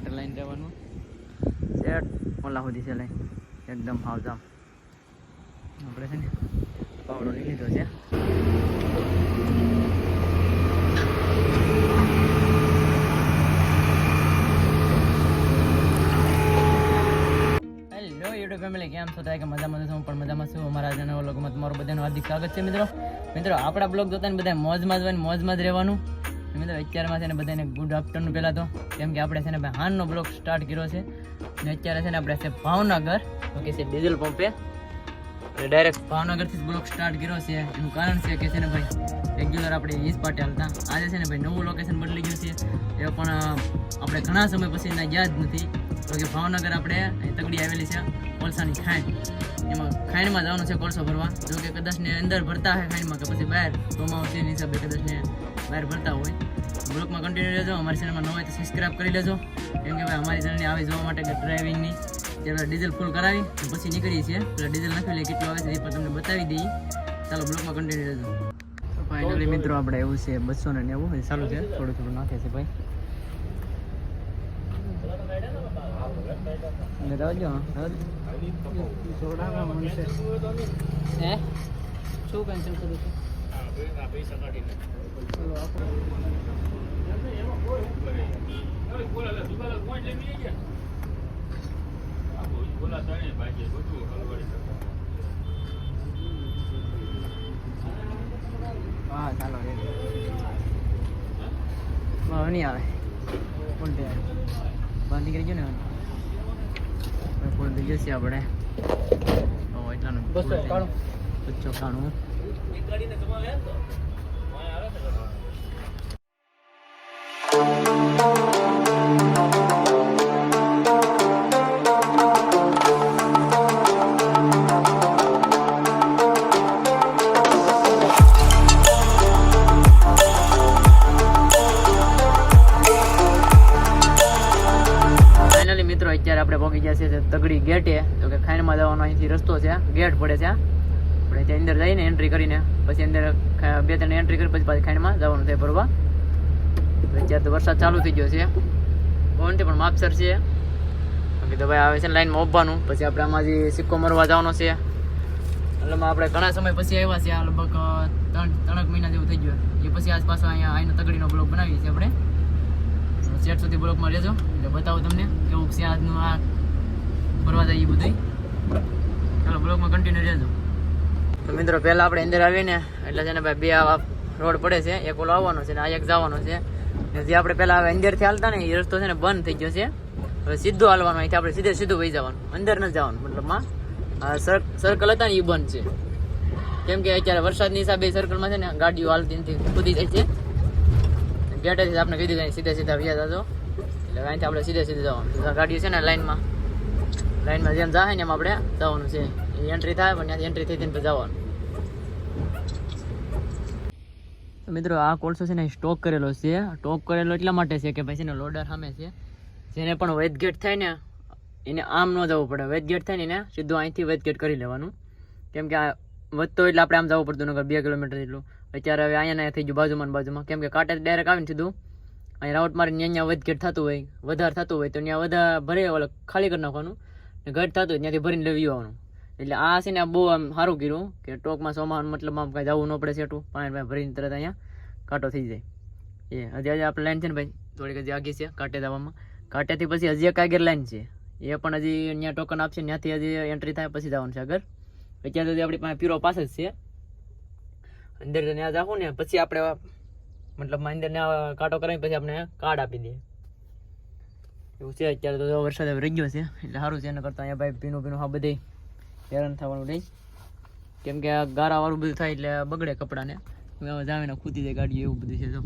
માટે લાઈન રહેવાનું સેટ ઓલા સુધી છે લાઈન. એકદમ હાવજામ આપણે છે ને પાવડો લઈ લીધો છે. કેમ છો? થાય કે મજામાં છું પણ મજામાં છું. અમારા આજના વ્લોગમાં તમારું બધાનું છે, મિત્રો. મિત્રો, આપણા બ્લોગ જોતા ને બધા મોજમાં જ હોય મોજમાં જ રહેવાનું. મિત્રો, અત્યારમાં છે ને બધાને ગુડ આફ્ટરનૂન પહેલાં તો, કેમ કે આપણે છે ને હાનનો બ્લોક સ્ટાર્ટ કર્યો છે. ને અત્યારે છે ને આપણે છે ભાવનગર ઓકે છે ડીઝલ પંપે ડાયરેક્ટ ભાવનગરથી જ બ્લોક સ્ટાર્ટ કર્યો છે. એનું કારણ છે કે છે ને ભાઈ રેગ્યુલર આપણે ઈજ પાટે હાલતા. આજે છે ને ભાઈ નવું લોકેશન બદલી ગયું છે. એ પણ આપણે ઘણા સમય પછી એના યાદ નથી. તો કે ભાવનગર આપણે તગડી આવેલી છે કોલસાની ખાંડ. એમાં ખાંડમાં જવાનું છે કોલસો ભરવા. જો કે કદાચ ને અંદર ભરતા હોય ખાંડમાં કે પછી બહાર એની હિસાબે કદાચને બહાર ભરતા હોય. બ્લોગમાં કન્ટિન્યુ રહેજો, અમારી ચેનલમાં ન હોય તો સબસ્ક્રાઈબ કરી લેજો. કેમ કે ભાઈ, અમારી ચેનલની આવી જોવા માટે કે ડ્રાઇવિંગની ત્યારે ડીઝલ ફૂલ કરાવી પછી નીકળીએ છીએ. પેલા ડીઝલ નાખી લઈએ, કેટલું આવે છે એ પણ તમને બતાવી દઈએ. ચાલો બ્લોગમાં કન્ટિન્યુ રહેજો. ફાઇનલી મિત્રો, આપણે એવું છે બસો ને નેવું ચાલુ છે. થોડું થોડું નાખે છે ભાઈ. ને đó દો, રહેવા દો. હે શું કેન્સલ કરું છું હા ચાલો રેડી હા નહીં આવે ફૂલ થઈ આવે બહાર નીકળી ગયો ને ફૂલ થઈ જશે આપણે. તો એટલાનું બસો એકાણું. અત્યારે આપણે પહોંચી ગયા છે તગડી ગેટે તો કે ખાઈનમાં જવાનો અહીંથી રસ્તો છે. ગેટ પડે છે. આપણે ત્યાં અંદર જઈને એન્ટ્રી કરીને, પછી અંદર બે ત્રણ એન્ટ્રી કરી, પછી પાછી ખાઈનમાં જવાનું થાય ભરવા અત્યારે તો વરસાદ ચાલુ થઈ ગયો છે. પવનથી પણ માપસર છે. તો ભાઈ આવે છે લાઈનમાં ઊભવાનું. પછી આપણે આમાંથી સિક્કો મરવા જવાનો છે. એટલે આપણે ઘણા સમય પછી આવ્યા છે લગભગ ત્રણ, ત્રણેક મહિના જેવું થઈ ગયું એ પછી આજ પાછો અહીંયા આવીને તગડીનો બ્લોગ બનાવીએ છીએ આપણે. સેટ સુધી બ્લોકમાં રહેજો. એટલે બતાવું તમને કેવું છે આ ફરવા જાય એ બધું ચાલો બ્લોકમાં કન્ટિન્યુ રહેજો. તો મિત્રો, પહેલાં આપણે અંદર આવીને, એટલે છે ને ભાઈ, બે આવા રોડ પડે છે. એક ઓલો આવવાનો છે ને આ એક જવાનો છે. જે આપણે પહેલાં હવે અંદરથી હાલતા ને, એ રસ્તો છે ને બંધ થઈ ગયો છે. હવે સીધું હાલવાનું, અહીંથી આપણે સીધે સીધું વહી જવાનું. અંદર ન જવાનું, મતલબમાં. સર્કલ હતા ને એ બંધ છે. કેમ કે અત્યારે વરસાદની હિસાબે સર્કલમાં છે ને ગાડીઓ હાલતી નથી કૂદી જાય છે ગેટેથી આપણે કીધું કે સીધા સીધા વ્યા જજો. એટલે અહીંથી આપણે સીધે સીધે જવાનું. ગાડી છે ને લાઈનમાં. લાઇનમાં જેમ જાય ને એમ આપણે જવાનું છે. એન્ટ્રી થાય, પણ ત્યાંથી એન્ટ્રી થઈ પછી જવાનું. મિત્રો, આ કોલસો છે ને સ્ટોક કરેલો છે. સ્ટોક કરેલો એટલા માટે છે કે પછી છે ને લોડર સામે છે. જેને પણ વેદગેટ થાય ને, એને આમ ન જવું પડે. વેદગેટ થાય ને એને સીધું અહીંથી વેદગેટ કરી લેવાનું. કેમ કે આ વધતો એટલે આપણે આમ જવું પડતું નગર બે કિલોમીટર જેટલું. અત્યારે હવે અહીંયા અહીંયા થઈ ગયું બાજુમાં બાજુમાં. કેમ કે કાંટે ડાયરેક્ટ આવીને સીધું. અહીં રાઉટ મારીને અહીંયા વધઘેટ થતું હોય, વધારે થતું હોય, તો ત્યાં વધારે ભરે ઓલે ખાલી કરી નાખવાનું ને ઘટ થતું હોય ત્યાંથી ભરીને લેવી આવવાનું. એટલે આ છે ને બહુ આમ સારું કર્યું કે ટોકમાં સોમાં મતલબ આમ કાંઈ જવું ન પડે સેટું પાણી ભાઈ ભરીને તરત અહીંયા કાંટો થઈ જાય. એ હજી હજી આપણે લાઈન છે ને ભાઈ, થોડીક હજી આગી છે કાંટે જવામાં. કાંટેથી પછી હજી એક આગળ લાઈન છે. એ પણ હજી ત્યાં ટોકન આપશે ત્યાંથી હજી એન્ટ્રી થાય પછી જવાનું છે આગળ. અત્યારે તો આપણી પાસે પીરો પાસે જ છે. અંદર ત્યાં જાવું ને, પછી આપણે મતલબ અંદર ને કાંટો કરાવી પછી આપણે કાર્ડ આપી દઈએ. એવું છે, અત્યારે તો વરસાદ રહી ગયો છે, એટલે સારું છે, એના કરતાં અહીંયા ભાઈ પીનું પીનું હા બધે હેરાન થવાનું નહીં. કેમ કે ગારાવાળું બધું થાય એટલે બગડે કપડાને. જામીને ખૂતી જાય ગાડી એવું બધું છે તો.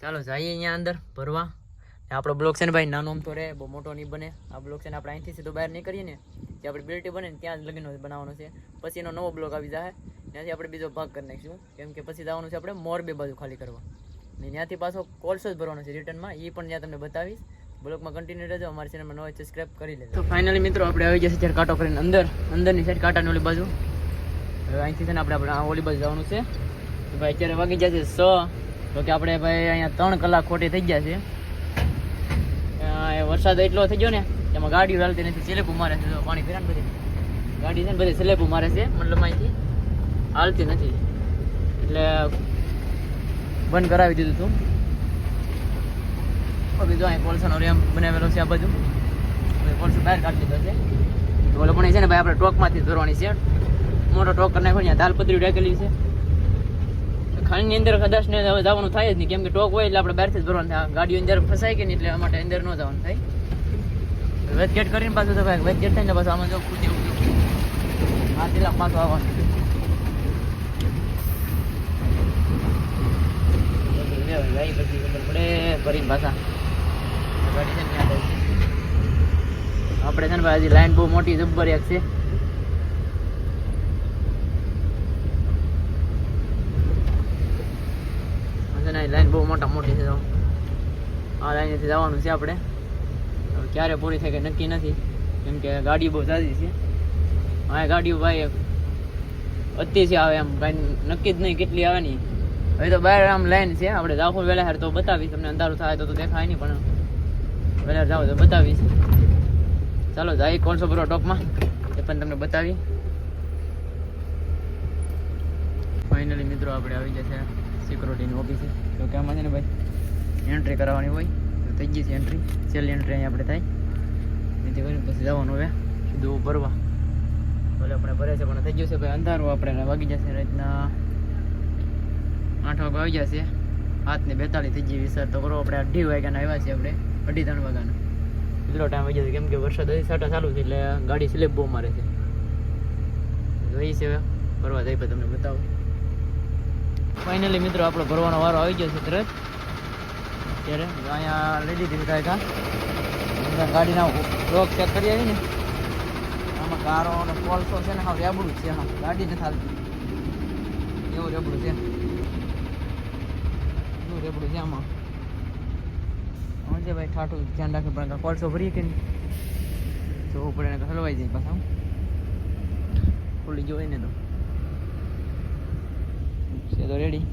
ચાલો જઈએ અહીંયા અંદર, ભરવા. આપણો બ્લોક છે ને ભાઈ, નાનો આમ તો રહે, બહુ મોટો નહીં બને. આ બ્લોક છે ને આપણે અહીંથી સીધો બહાર નહીં કરીએ ને, જે આપણી બિલ્ટી બને ત્યાં જ લગીનો બનાવવાનો છે. પછી એનો નવો બ્લોક આવી જાય ત્યાંથી આપણે બીજો ભાગ કરી નાખીશું. કેમ કે પછી જવાનું છે આપણે મોરબી બાજુ ખાલી કરવા. ને ત્યાંથી પાછો કોલસો જ ભરવાનો છે રિટર્નમાં એ પણ ત્યાં તમને બતાવીશ. બ્લોગમાં કન્ટિન્યુ રહેજો. અમારી ચેનલમાં નવો સબસ્ક્રાઈબ કરી લેજો. તો ફાઇનલી મિત્રો, આપણે આવી જશે ત્યારે કાંટો કરીને અંદર. અંદરની સાઈડ કાંટાની ઓલી બાજુ. હવે અહીંથી છે ને આપણે આપણે ઓલી બાજુ જવાનું છે. તો ભાઈ અત્યારે વાગી જશે સ તો કે આપણે ભાઈ અહીંયા ત્રણ કલાક ખોટી થઈ ગયા છે. વરસાદ એટલો થઈ ગયો ને, એમાં ગાડીઓ હાલતી નથી. સિલેપું મારે છે. પાણી ફેરા ને બધી. ગાડી છે ને બધી સિલેપું મારે છે. મતલબ અહીંથી. હાલતી નથી. એટલે બંધ કરાવી દીધું હતું બીજો અહીં કોલસાનો રેમ બનાવેલો છે આ બાજુ. કોલસો બહાર કાઢી દીધો છે. ઓલો પણ છે ને ભાઈ, આપણે ટોકમાંથી જ ભરવાની છે. મોટો ટોક કરી નાખ્યો ત્યાં દાલ પતરી ઢાકેલી છે. ખાણીની અંદર કદાચ ને હવે જવાનું થાય જ નહીં. કેમ કે ટોક હોય એટલે આપણે બહારથી જ ભરવાનું થાય. ગાડીઓ અંદર ફસાય કે નહીં એટલે માટે અંદર ન જવાનું થાય. વેટ ગેટ કરીને પાછું તો ભાઈ વેટ ગેટ થાય ને પાછું આમાં જો ઉડી આ જિલ્લા પાછું આવવાનું. બધું પછી ખબર પડે. ફરી પાછા જાય આપણે છે ને ભાઈ લાઈન બહુ મોટી જબ્બર એક છે લાઈન બહુ મોટા મોટી છે આ લાઈનથી જવાનું છે આપણે. ક્યારે પૂરી થાય કે નક્કી નથી. કેમ કે ગાડી બહુ સારી છે. હા ગાડીઓ ભાઈ અતિ છે આવે એમ. કાંઈ નક્કી જ નહીં કેટલી આવે નહીં હવે તો બહાર આમ લાઈન છે, આપણે જાખો વેલા તો બતાવીશ તમને અંધારું થાય તો તો દેખાય નહીં, પણ વેલા જાવ તો બતાવીશ. ચાલો, જાય કોણસો બરો ટોપમાં. એ પણ તમને બતાવી. ફાઇનલી મિત્રો, આપણે આવી જશે સિક્યુરિટીની ઓફિસે તો કેમ છે ને ભાઈ? એન્ટ્રી કરાવવાની હોય, તો થઈ ગઈ છે એન્ટ્રી છેલ્લી એન્ટ્રી અહીં આપણે થાય. એથી કરીને પછી જવાનું હવે. સીધું ભરવા ભલે આપણે ભરે છે, પણ થઈ ગયું છે, ભાઈ અંધારું, આપણે વાગી જશે રાતના આઠ વાગે આવી જશે. હાથ ને બેતાલીસ થઈ ગઈ વિચાર તો કરો આપણે અઢી વાગ્યાના આવ્યા છે આપણે અઢી ત્રણ વાગ્યાના. કેટલો ટાઈમ આવી જશે કેમ કે વરસાદ હજી સાટા ચાલુ છે એટલે ગાડી સ્લેબ બહુ મારે છે. જોઈ છે હવે ભરવા જઈ પછી તમને બતાવું. ફાઇનલી મિત્રો આપણો ભરવાનો વારો આવી ગયો છે તરત. ત્યારે અહીંયા લઈ લીધી કાંઈ કા ગાડીના લોક ચેક કરી આવી ને આમાં કારો અને કોલસો છે ને હા રેબડું છે હા ગાડી નથી હાલતી. એવું રેબડું છે. એવું રેબડું છે આમાં. સમજે ભાઈ ઠાઠું ધ્યાન રાખે પણ કોલસો ભરીએ કે જોવું પડે એને હલવાઈ જાય પાછા ખુલ્લી જોઈ ને તો. છે તો રેડી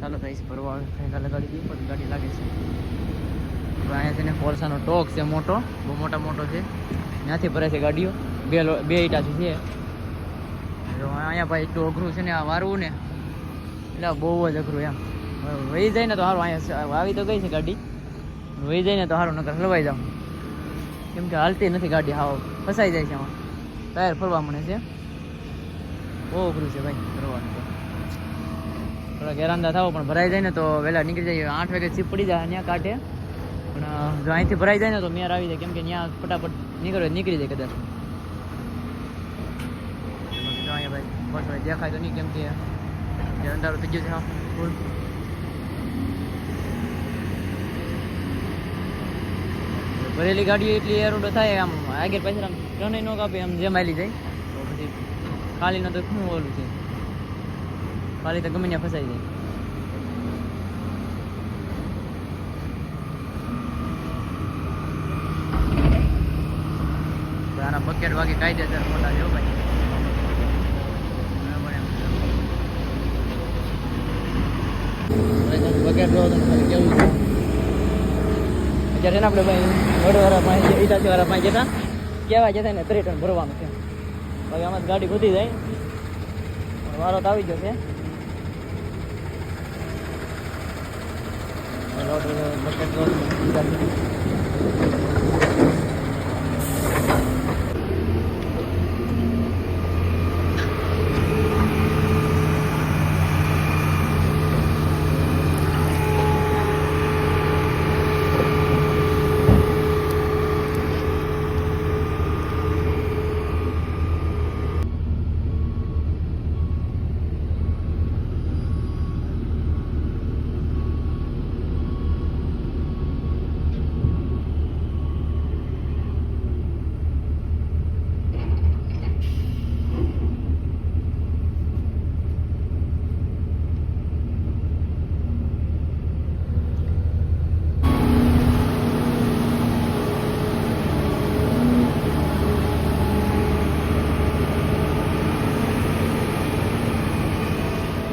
ચાલો થાય છે ભરવા ફેંકા લગાડી દઈએ પણ ગાડી લાગે છે. અહીંયા છે ને કોલસાનો ટોક છે મોટો, બહુ મોટા મોટો છે. ત્યાંથી ભરે છે ગાડીઓ. બે બે ઈટાથી છે. અહીંયા ભાઈ એટલું અઘરું છે ને આ વારવું ને. એટલે બહુ જ અઘરું એમ. વહી જાય ને તો સારું અહીંયા આવી તો ગઈ છે ગાડી. વહી જાય ને તો સારું નકર હલવાઈ જાવ કેમ કે હાલતી નથી ગાડી, હાવ ફસાઈ જાય છે આમાં. ટાયર ફરવા મળે છે. બહુ અઘરું છે ભાઈ, ફરવાનું થોડા ગેરાંદા થાવ પણ ભરાઈ જાય ને તો વહેલા નીકળી જાય આઠ વાગે સીપ પડી જાય ત્યાં કાઢે પણ જો અહીંથી ભરાઈ જાય ને તો મેર આવી જાય. કેમ કે ત્યાં ફટાફટ નીકળે, નીકળી જાય કદાચ. અહીંયા ભાઈ, બસ ભાઈ, દેખાય તો નહીં, કેમ કે અંધારું થઈ ગયું છે, હા, ફૂલ. ભરેલી ગાડીઓ એટલી એરોડો થાય આમ આગળ પાછળ આમ ત્રણેય નો કાપે આમ જેમ આલી જાય. તો પછી ખાલીનો તો શું ઓલું છે? ખાલી તો ગમે ત્યાં ફસાઈ જાય. આના બકેટ વાગે કાયદેસર મોટા હો ભાઈ. તમે બકેટ લો તો કેવું છે? ને આપણે ભાઈ વડવાળા પાસે ઈટાચી વાળા પાસે જતા કહેવા જતા ને ત્રણ ટન ભરવાનું છે. ભાઈ આમાં ગાડી ગોતી જાય. વારો તો આવી ગયો છે. લોટ ઈટાચી.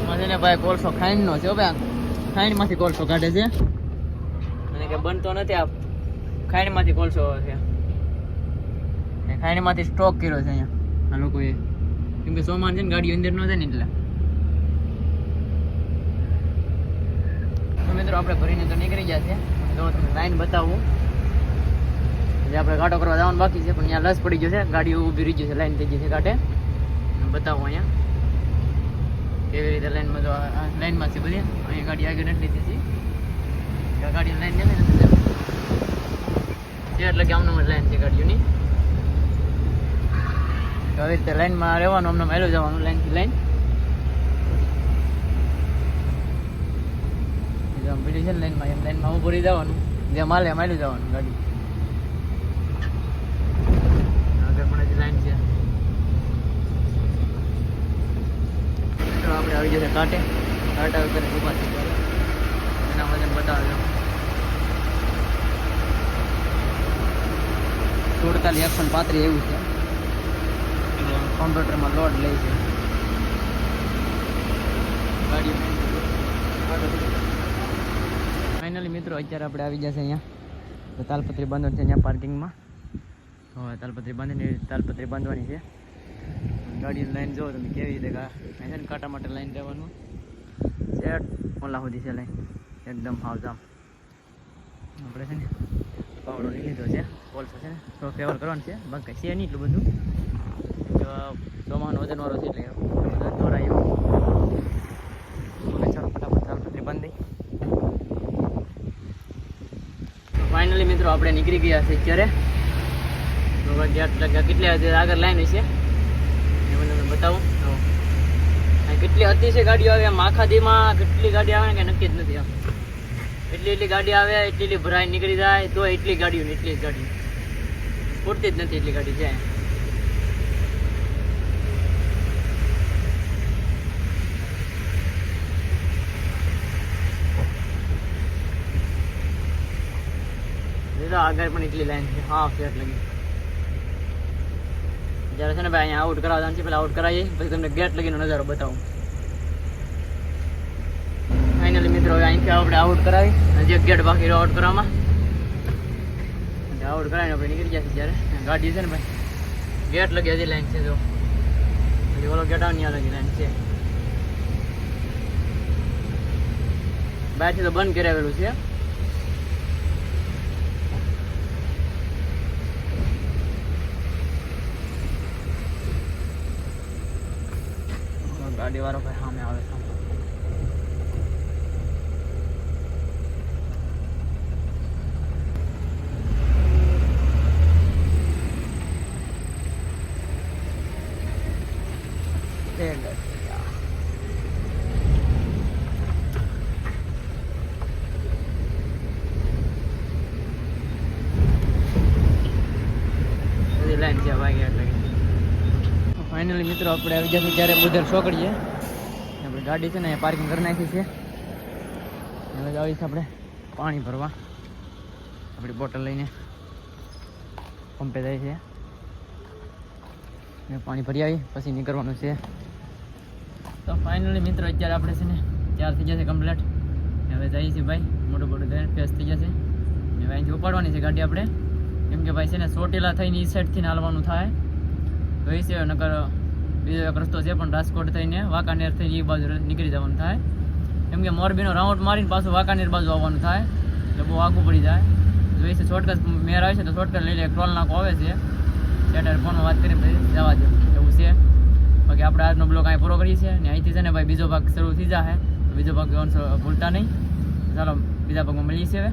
મને ભાઈ કોલસો ખાઈન નો છે ભાઈ. ખાઈનમાંથી કોલસો કાઢે છે. અને કે બનતો નથી આ ખાણીમાંથી કોલસો છે. એ ખાણીમાંથી સ્ટોક કર્યો છે અહીંયા. આ લોકોએ. કેમ કે સોમાન છે ને ગાડી અંદર ન જાય ને એટલે. તો મિત્રો આપણે ભરીને તો નીકળી ગયા છે જો તમને લાઈન બતાવું. જે આપણે ઘાટો કરવા જવાનું બાકી છે, પણ અહીંયા લસ પડી ગયો છે. ગાડીઓ ઊભી રહી ગયું છે લાઈન થઈ ગઈ છે ઘાટે બતાવું અહીંયા. કેવી રીતે લાઈનમાં જો લાઈનમાં છે બધી? અહીંયા ગાડી આગળ નથી લીધી હતી. ગાડી લાઈન નથી એટલે કે આમનો લાઈન છે ગાડીઓની. આવી રીતે લાઈનમાં રહેવાનું, અમને મેળવી જવાનું લાઈનથી લાઈન પીડી છે ને લાઈનમાં એમ લાઈનમાં ઊભું રહી જવાનું. જે માલે એમ જવાનું ગાડી આગળ પણ હજી લાઈન છે આવી જશે કાંટે, કાંટા ઉપર ઊભા છે એના વજન બતાવ્યો સુડતાલીસ એકસો ને પાંત્રીસ એવું છે. કોમ્પ્યુટરમાં લોડ લે છે. ફાઇનલી મિત્રો, અત્યારે આપણે આવી જશે અહીંયા. તાલપત્રી બાંધવાની છે અહીંયા પાર્કિંગમાં હવે તાલપત્રી બાંધીને તાલપત્રી બાંધવાની છે. ગાડીની લાઈન જોવો તમે કેવી રીતે છે કાંટા માટે લાઈન જવાનું. સેટ ઓલા સુધી છે લાઈન એકદમ હાવજામ આપણે છે ને પાવડો લઈ લીધો છે. કોલસો છે ને. તો ફેવર કરવાનું છે. બાકી છે નહીં એટલું બધું. ચોમાનો વજનવાળો છે એટલે બધું બાંધી ફાઇનલી મિત્રો આપણે નીકળી ગયા છે અત્યારે તો વાગે કેટલા આગળ લાઈન છે બતાવું? કેટલી અતિશય ગાડીઓ આવે, આમ આખા દીમાં કેટલી ગાડી આવે કે નક્કી જ નથી આમ. એટલી એટલી ગાડી આવે, એટલી એટલી ભરાઈ નીકળી જાય તો એટલી ગાડીઓ ને એટલી જ ગાડી પૂરતી જ નથી એટલી ગાડી લીધા આગળ પણ એટલી લાઈન છે. હા, ફેર લગી. જ્યારે છે ને ભાઈ અહીંયા આઉટ કરાવવાનું છે, પેલા આઉટ કરાવીએ, પછી તમને ગેટ લગીનો નજારો બતાવું. ફાઇનલી મિત્રો અહીંથી આપણે આઉટ કરાવી હજી જે ગેટ બાકી આઉટ કરવામાં. આઉટ કરાવીને આપણે નીકળી જશે જ્યારે ગાડી છે ને ભાઈ, ગેટ લગી હજી લાઈન છે, જો. હજી ઓલો ગેટ આવે લગી લાઈન છે. બહારથી તો બંધ કરાવેલું છે. ગાડી વાળો ભાઈ સામે આવે સામે લાઈન છે ભાઈ એટલે ફાઇનલી મિત્રો આપણે આવી જશે ત્યારે બુધર ચોકડીએ આપણે ગાડી છે ને પાર્કિંગ કરી નાખી છે. હવે આવી છે આપણે પાણી ભરવા. આપણી બોટલ લઈને પંપે જાય છે. ને પાણી ભરી આવી, પછી નીકળવાનું છે. તો ફાઇનલી મિત્રો અત્યારે આપણે છે ને ચાર થઈ જશે કમ્પ્લેટ હવે જઈએ છીએ ભાઈ, મોટું મોટું ધરણ ફેસ થઈ જશે ને અહીંથી ઉપાડવાની છે ગાડી આપણે. કેમ કે ભાઈ છે ને ચોટીલા થઈને એ સાઈડથી હાલવાનું થાય. તો છે નકર બીજો એક રસ્તો છે પણ રાજકોટ થઈને વાંકાનેર થઈને એ બાજુ નીકળી જવાનું થાય. કેમ કે મોરબીનો રાઉન્ડ મારીને પાછું વાંકાનેર બાજુ આવવાનું થાય. એટલે બહુ આગું પડી જાય. જો એ છે શોર્ટકટ મેર આવે છે તો શોર્ટકટ લઈ લે ટોલ નાકો આવે છે. સેટર ફોનમાં વાત કરીને પછી જવા દે. એવું છે. બાકી આપણે આજનો બ્લોગ અહીં પૂરો કરીએ છીએ. ને અહીંથી છે ને ભાઈ બીજો ભાગ શરૂ થઈ જાય બીજો ભાગ ભૂલતા નહીં. ચાલો, બીજા ભાગમાં મળીએ છીએ હવે.